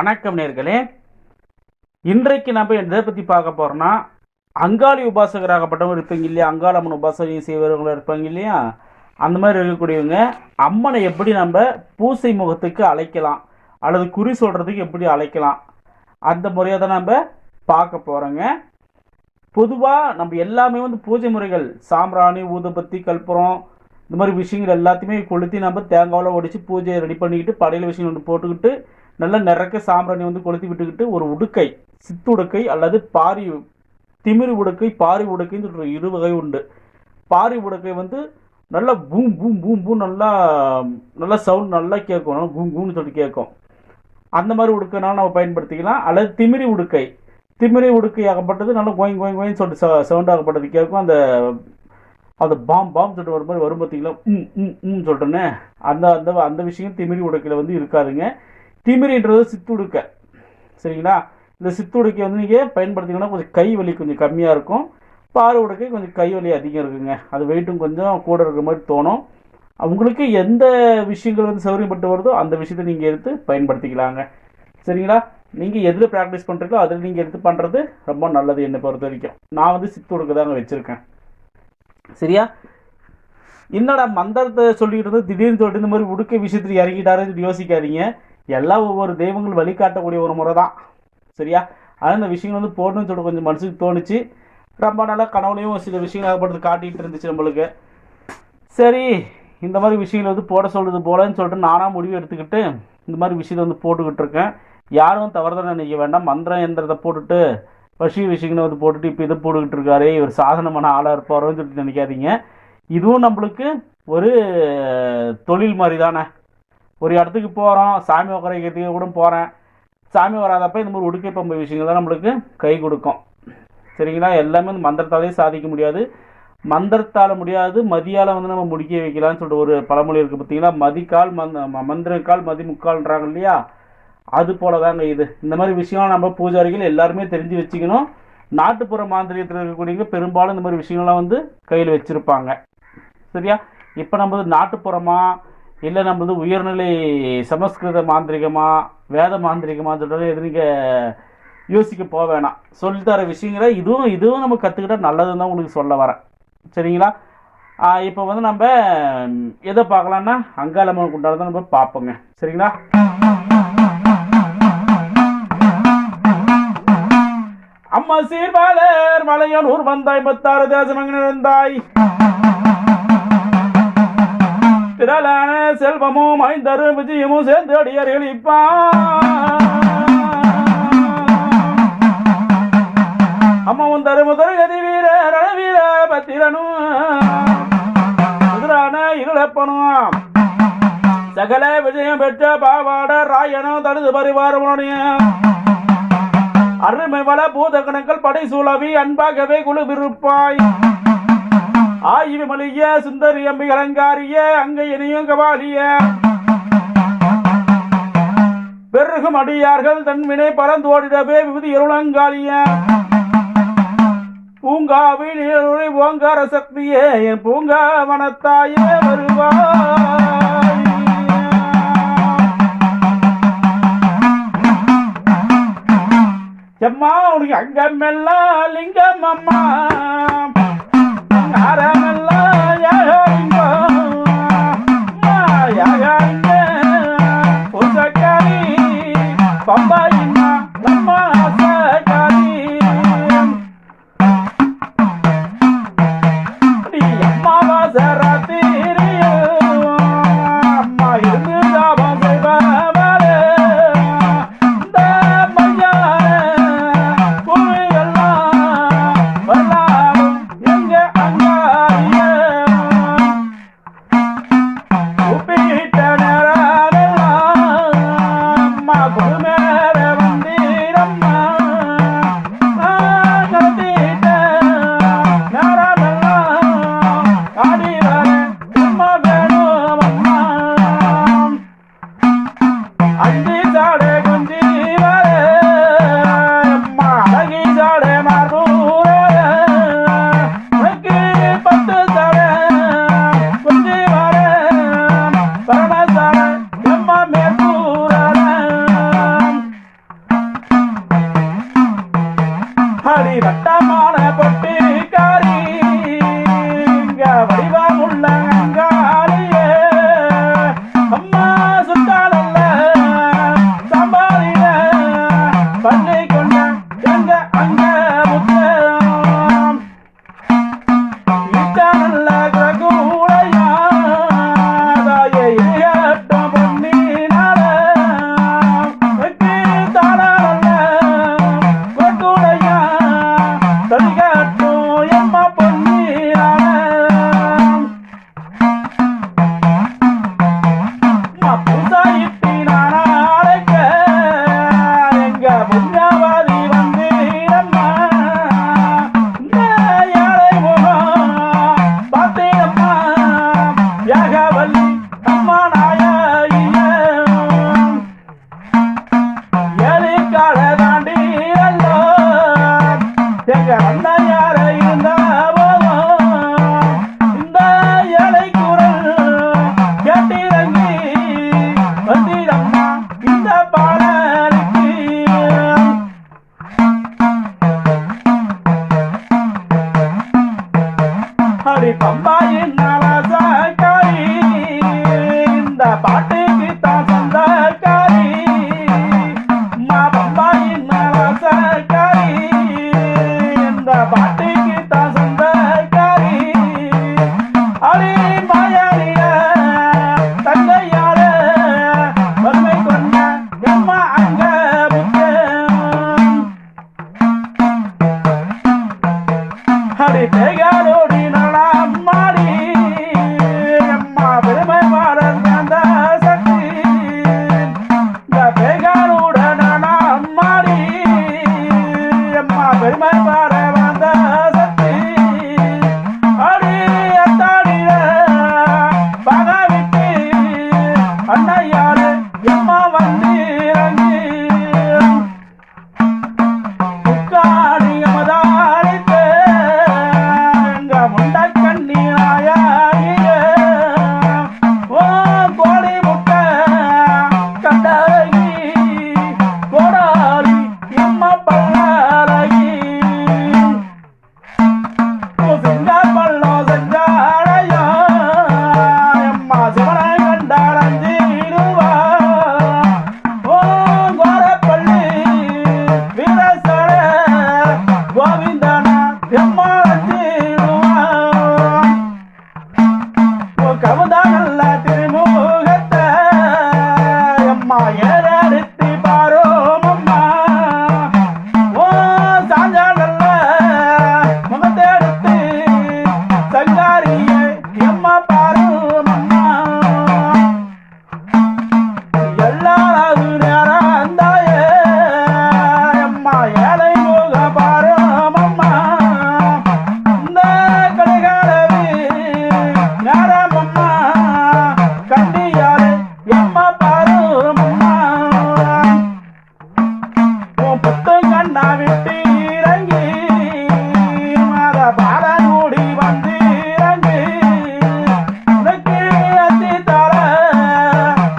வணக்கம் நேர்களே. இன்றைக்கு நம்ம எதை பற்றி பார்க்க போகிறோம்னா அங்காளி உபாசகராகப்பட்டவங்க இருப்பீங்க இல்லையா? அங்காளம்மன் உபாசனை செய்வவங்களும் இருப்பாங்க இல்லையா? அந்த மாதிரி இருக்கக்கூடியவங்க அம்மனை எப்படி நம்ம பூசை முகத்துக்கு அழைக்கலாம்? அல்லது குறி சொல்கிறதுக்கு எப்படி அழைக்கலாம்? அந்த முறையை தான் நம்ம பார்க்க போகிறோங்க பொதுவாக நம்ம எல்லாமே வந்து பூஜை முறைகள் சாம்பிராணி ஊதுபத்தி கற்பூரம் இந்த மாதிரி விஷயங்கள் எல்லாத்தையுமே கொளுத்தி நம்ம தேங்காவில் ஒடிச்சு பூஜையை ரெடி பண்ணிக்கிட்டு படையில் விஷயங்கள் ஒன்று போட்டுக்கிட்டு நல்லா நிறக்க சாம்பிராணி வந்து கொளுத்தி விட்டுக்கிட்டு ஒரு உடுக்கை சித்துடுக்கை அல்லது பாரி திமிரி உடுக்கை பாரி உடுக்கைன்னு சொல்கிற இரு வகை உண்டு. பாரி உடுக்கை வந்து நல்லா பூம் பூம் பூம் பூம் நல்லா நல்லா சவுண்ட் நல்லா கேட்கும். நல்லா பூம் பூம்னு சொல்லி கேட்கும். அந்த மாதிரி உடுக்கைனாலும் நம்ம பயன்படுத்திக்கலாம். அல்லது திமிரி உடுக்கை. திமிரி உடுக்கை ஆகப்பட்டது நல்லா கோயிங் கோயிங் கோயின் சொல்லிட்டு சவுண்ட் ஆகப்பட்டது கேட்கும். அந்த அந்த பாம் பாம் சொல்லிட்டு வரும் மாதிரி வரும் பார்த்தீங்களா ம் ம் ம் சொல்கிறேன்னே அந்த அந்த அந்த விஷயம் திமிரி உடுக்கையில் வந்து இருக்காதுங்க. திமிரின்றது சித்துடுக்க. சரிங்களா? இந்த சித்துடுக்கை வந்து நீங்கள் பயன்படுத்திங்கன்னா கொஞ்சம் கை வலி கொஞ்சம் கம்மியாக இருக்கும். பாறை உடுக்கை கொஞ்சம் கை வலி அதிகம் இருக்குங்க. அது வெயிட்டும் கொஞ்சம் கூட இருக்கிற மாதிரி தோணும். உங்களுக்கு எந்த விஷயங்கள் வந்து சௌகரியப்பட்டு வருதோ அந்த விஷயத்தை நீங்கள் எடுத்து பயன்படுத்திக்கலாங்க. சரிங்களா? நீங்கள் எதில் ப்ராக்டிஸ் பண்ணுறீங்களோ அதில் நீங்கள் எடுத்து பண்ணுறது ரொம்ப நல்லது என்னை பொறுத்த வரைக்கும் நான் வந்து சித்து உடுக்க தாங்க வச்சுருக்கேன். சரியா? என்னடா மந்திரத்தை சொல்லிக்கிட்டு இருந்து திடீர்னு சொல்லிட்டு இந்த மாதிரி உடுக்க விஷயத்தில் இறங்கிட்டாருன்னு யோசிக்காதீங்க. எல்லாம் ஒவ்வொரு தெய்வங்கள் வழிகாட்டக்கூடிய ஒரு முறை தான் சரியா? ஆனால் இந்த விஷயங்கள் வந்து போடணும்னு சொல்லிட்டு கொஞ்சம் மனசுக்கு தோணுச்சு. ரொம்ப நாளாக கனவுலையும் சில விஷயங்கள் ஆகப்பட்டது காட்டிகிட்டு இருந்துச்சு நம்மளுக்கு. சரி இந்த மாதிரி விஷயங்கள் வந்து போட சொல்கிறது போலன்னு சொல்லிட்டு நானாக முடிவு எடுத்துக்கிட்டு இந்த மாதிரி விஷயத்தை வந்து போட்டுக்கிட்டு இருக்கேன். யாரும் தவறுதான் நினைக்க வேண்டாம். மந்திரம் எந்திரத்தை போட்டுட்டு வசி விஷயங்களை வந்து போட்டுட்டு இப்போ இதை போட்டுக்கிட்டு இருக்காரு. இவர் சாதனமான ஆளாக இருப்பாரோன்னு சொல்லிட்டு நினைக்காதீங்க. இதுவும் நம்மளுக்கு ஒரு தொழில் மாதிரி தானே ஒரு இடத்துக்கு போகிறோம் சாமி உக்கரைக்கிறதுக்கு கூட போகிறேன் சாமி வராதப்ப இந்த மாதிரி உடுக்கை பம்பு விஷயங்கள் தான் நம்மளுக்கு கை கொடுக்கும். சரிங்களா? எல்லாமே வந்து மந்திரத்தாலே சாதிக்க முடியாது. மந்திரத்தால் முடியாது மதியால் வந்து நம்ம முடிக்க வைக்கலாம்னு சொல்லிட்டு ஒரு பழமொழி இருக்குது பார்த்தீங்களா மதிக்கால் மந்த மந்திரக்கால் மதி முக்கால்ன்றாங்க இல்லையா? அது போல தாங்க இது. இந்த மாதிரி விஷயம் நம்ம பூஜாரிகள் எல்லாருமே தெரிஞ்சு வச்சுக்கணும். நாட்டுப்புற மாந்திரியத்தில் இருக்கக்கூடியவங்க பெரும்பாலும் இந்த மாதிரி விஷயங்கள்லாம் வந்து கையில் வச்சுருப்பாங்க. சரியா? இப்போ நம்ம நாட்டுப்புறமா இல்லை நம்மளது உயர்நிலை சமஸ்கிருத மாந்திரிகமா வேத மாந்திரிகமா சொல்கிறது எது நீங்கள் யோசிக்க போக வேணாம். சொல்லித்தர விஷயங்களை இதுவும் இதுவும் நம்ம கற்றுக்கிட்டா நல்லதுன்னு தான் உங்களுக்கு சொல்ல வரேன். சரிங்களா? இப்போ வந்து நம்ம எதை பார்க்கலான்னா அங்காளம்மன் கொண்டாடுறத நம்ம பார்ப்போங்க. சரிங்களா? அம்மா சீர்பாலர் மலையனூர் வந்தாய் பத்தாறு தேசமங்க இருந்தாய் திரளான செல்வமும் ஐந்தரும் விஜயமும் சேர்ந்து அடியர்கள் இப்பா அம்மாவும் தருமுதல் கதி வீர ரணவீர பத்திரனும் எதிரான இருளப்பனும் சகல விஜயம் பெற்ற பாவாட ராயனும் தனது பரிவாரமுடைய அருமை வள பூதகணங்கள் படை சூழவி அன்பாகவே குழுவிருப்பாய் ஆய்வு மலிய சுந்தரி அம்பி அலங்காரிய அங்கையனையும் கபாலிய. பெருகும் அடியார்கள் தன்வினை பறந்தோடிடவே விபதி இருளங்காலிய. பூங்காவின் நீருரை ஓங்கார சக்தியே என் பூங்கா வனத்தாயே வருவாய். எம்மா உனக்கு அங்கமெல்லாம் லிங்கம் அம்மா அறமெல்லாம் What a புத்து கண்ணா விட்டு இறங்கி மாத பாலனூடி வந்து இறங்கி. உனக்கு அத்தி தர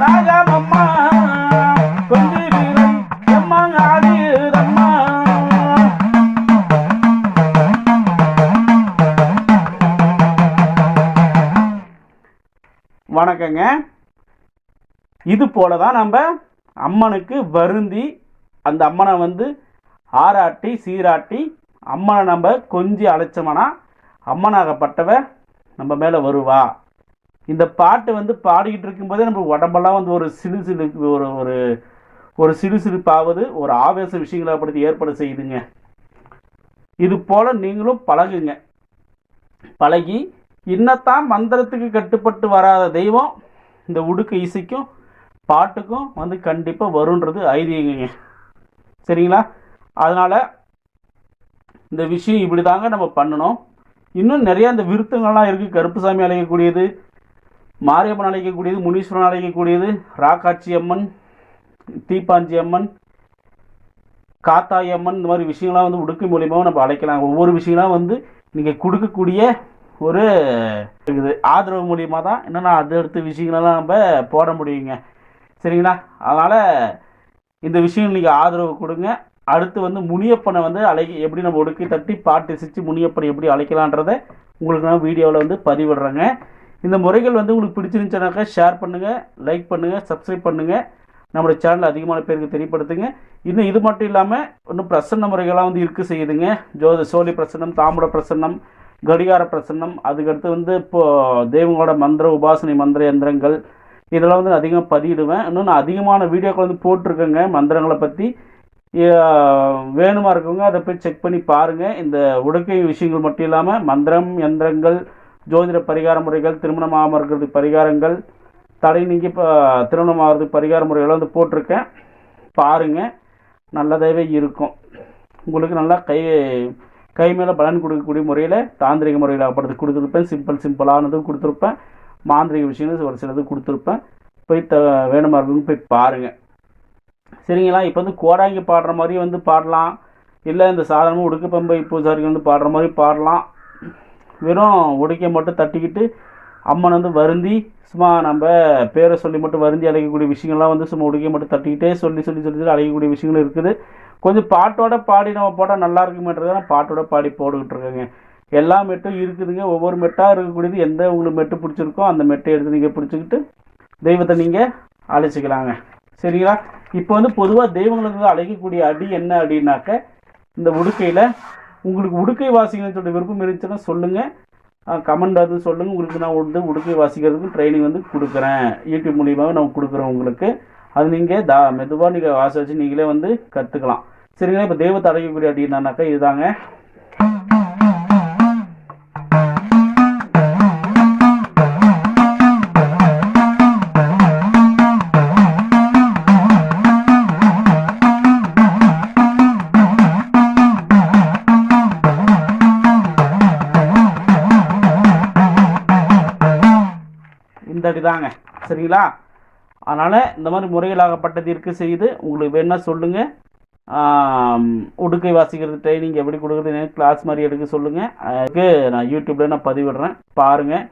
நாகமம்மா கொஞ்சி எம்மா வணக்கங்க. இது போல தான் நம்ம அம்மனுக்கு வருந்தி அந்த அம்மனை வந்து ஆராட்டி சீராட்டி அம்மனை நம்ம கொஞ்சி அழைச்சோம்னா அம்மனாகப்பட்டவ நம்ம மேலே வருவா. இந்த பாட்டு வந்து பாடிக்கிட்டு இருக்கும்போதே நம்ம உடம்பெல்லாம் வந்து ஒரு சிலு சிலு ஒரு ஒரு ஒரு சிறு சிறுப்பாவது ஒரு ஆவேச விஷயங்களை படுத்தி ஏற்பட செய்யுதுங்க. இது போல் நீங்களும் பழகுங்க. பழகி இன்னத்தான் மந்திரத்துக்கு கட்டுப்பட்டு வராத தெய்வம் இந்த உடுக்கு இசைக்கும் பாட்டுக்கும் வந்து கண்டிப்பாக வருன்றது ஐதீகங்க. சரிங்களா? அதனால் இந்த விஷயம் இப்படி தாங்க நம்ம பண்ணணும். இன்னும் நிறைய இந்த விருத்தங்கள்லாம் இருக்குது கருப்புசாமி அழைக்கக்கூடியது மாரியம்மன் அழைக்கக்கூடியது முனீஸ்வரன் அழைக்கக்கூடியது ராக்காட்சி அம்மன் தீப்பாஞ்சி அம்மன் காத்தாய் அம்மன் இந்த மாதிரி விஷயங்கள்லாம் வந்து உடுக்கு மூலியமாகவும் நம்ம அழைக்கலாம். ஒவ்வொரு விஷயங்களாம் வந்து நீங்கள் கொடுக்கக்கூடிய ஒரு இது ஆதரவு மூலியமாக தான் என்னென்னா அடுத்த விஷயங்களெல்லாம் நம்ம போட முடியுங்க. சரிங்களா? அதனால் இந்த விஷயம் நீங்கள் ஆதரவு கொடுங்க. அடுத்து வந்து முனியப்பனை வந்து அழை எப்படி நம்ம ஒடுக்கி தட்டி பாட்டு சிரித்து முனியப்பனை எப்படி அழைக்கலான்றதை உங்களுக்கு நான் வீடியோவில் வந்து பதிவிடுறேங்க. இந்த முறைகள் வந்து உங்களுக்கு பிடிச்சிருந்துச்சுனாக்கா ஷேர் பண்ணுங்கள் லைக் பண்ணுங்கள் சப்ஸ்கிரைப் பண்ணுங்கள் நம்மளோட சேனல் அதிகமான பேருக்கு தெரியப்படுத்துங்க. இன்னும் இது மட்டும் இல்லாமல் இன்னும் பிரசன்ன முறைகள்லாம் வந்து இருக்குது செய்யுதுங்க. ஜோதி சோழி பிரசன்னம் தாம்பட பிரசன்னம் கடிகார பிரசன்னம். அதுக்கடுத்து வந்து இப்போது தெய்வங்களோட மந்திர உபாசனை மந்திர எந்திரங்கள் இதெல்லாம் வந்து அதிகமாக பதிவிடுவேன் இன்னும் நான் அதிகமான வீடியோக்கள் வந்து போட்டிருக்கேங்க. மந்திரங்களை பற்றி வேணுமா இருக்கவங்க அதை போய் செக் பண்ணி பாருங்கள் இந்த உடுக்கை விஷயங்கள் மட்டும் இல்லாமல் மந்திரம் யந்திரங்கள் ஜோதிட பரிகார முறைகள் திருமணம் ஆகாமல் இருக்கிறதுக்கு பரிகாரங்கள் தடை நீங்கி இப்போ திருமணம் ஆகிறதுக்கு பரிகார முறைகளை வந்து போட்டிருக்கேன். பாருங்கள் நல்லதாகவே இருக்கும். உங்களுக்கு நல்லா கை கை மேலே பலன் கொடுக்கக்கூடிய முறையில் தாந்திரிக முறையில் அப்படி கொடுத்துருப்பேன். சிம்பிள் சிம்பிளானதும் கொடுத்துருப்பேன். மாந்திரிக விஷயங்கள் ஒரு சிலது கொடுத்துருப்பேன். போய் த வேணுமா இருக்குன்னு போய் பாருங்கள் சரிங்களா? இப்போ வந்து கோடாங்கி பாடுற மாதிரி வந்து பாடலாம். இல்லை இந்த சாதாரணமாக உடுக்க பம்பை பூசாரிகள் வந்து பாடுற மாதிரி பாடலாம். வெறும் உடுக்கை மட்டும் தட்டிக்கிட்டு அம்மன் வந்து வருந்தி சும்மா நம்ம பேரை சொல்லி மட்டும் வருந்தி அழைக்கக்கூடிய விஷயங்கள்லாம் வந்து சும்மா உடுக்கை மட்டும் தட்டிக்கிட்டே சொல்லி சொல்லி சொல்லி சொல்லி அழைக்கக்கூடிய விஷயங்கள் இருக்குது. கொஞ்சம் பாட்டோட பாடி நம்ம போட்டால் நல்லா இருக்குமேன்றது பாட்டோட பாடி போட்டுக்கிட்டு இருக்கேங்க. எல்லா மெட்டும் இருக்குதுங்க. ஒவ்வொரு மெட்டாக இருக்கக்கூடியது எந்த உங்களுக்கு மெட்டு பிடிச்சிருக்கோ அந்த மெட்டை எடுத்து நீங்கள் பிடிச்சிக்கிட்டு தெய்வத்தை நீங்கள் அழைச்சிக்கலாங்க. சரிங்களா? இப்போ வந்து பொதுவாக தெய்வங்களுக்கு அழைக்கக்கூடிய அடி என்ன அப்படின்னாக்க இந்த உடுக்கையில் உங்களுக்கு உடுக்கை வாசிக்கணும்னு சொல்லிட்டு விருப்பம் இருந்துச்சுன்னா சொல்லுங்கள் கமெண்ட் அது சொல்லுங்கள் உங்களுக்கு நான் வந்து உடுக்கை வாசிக்கிறதுக்கு ட்ரைனிங் வந்து கொடுக்குறேன். யூடியூப் மூலியமாக நான் கொடுக்குறேன் உங்களுக்கு. அது நீங்கள் தா மெதுவாக நீங்கள் வாசி வச்சு நீங்களே வந்து கற்றுக்கலாம் சரிங்களா? இப்போ தெய்வத்தை அழைக்கக்கூடிய அடி என்னன்னாக்கா இதுதாங்க. இந்த அடி தாங்க சரிங்களா? அதனால் இந்த மாதிரி முறைகளாகப்பட்டது இருக்க செய்து உங்களுக்கு வேணால் சொல்லுங்கள் உடுக்கை வாசிக்கிறது ட்ரைனிங் எப்படி கொடுக்குறது கிளாஸ் மாதிரி எடுக்க சொல்லுங்கள் அதுக்கு நான் யூடியூப்பில் நான் பதிவிடுறேன். பாருங்கள்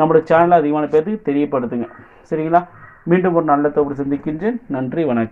நம்மளோட சேனலை அதிகமான பேருக்கு தெரியப்படுத்துங்க. சரிங்களா? மீண்டும் ஒரு நல்ல தொகுப்பு சந்திக்கின்றேன். நன்றி வணக்கம்.